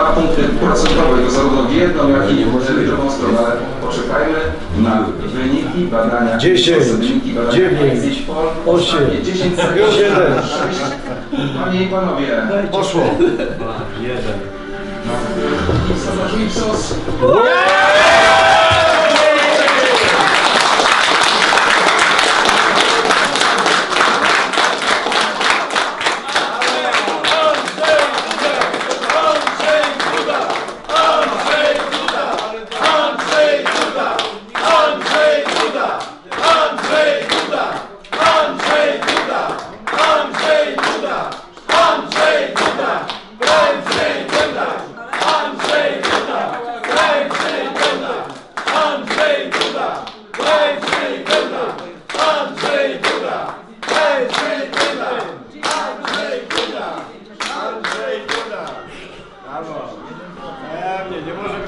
dwa punkty procentowe to zarówno w jedną, jak i w drugą stronę, ale poczekajmy na wyniki badania. 10, wyniki badania 9, Exit Poll. 8, Ostatnie 10 sekund. 7. 6. Panie i panowie, Poszło. Sabaczy Ipsos. Andrzej Duda! Andrzej Duda! Andrzej Duda! Andrzej Duda! Andrzej Duda! Brawo! Pewnie, nie może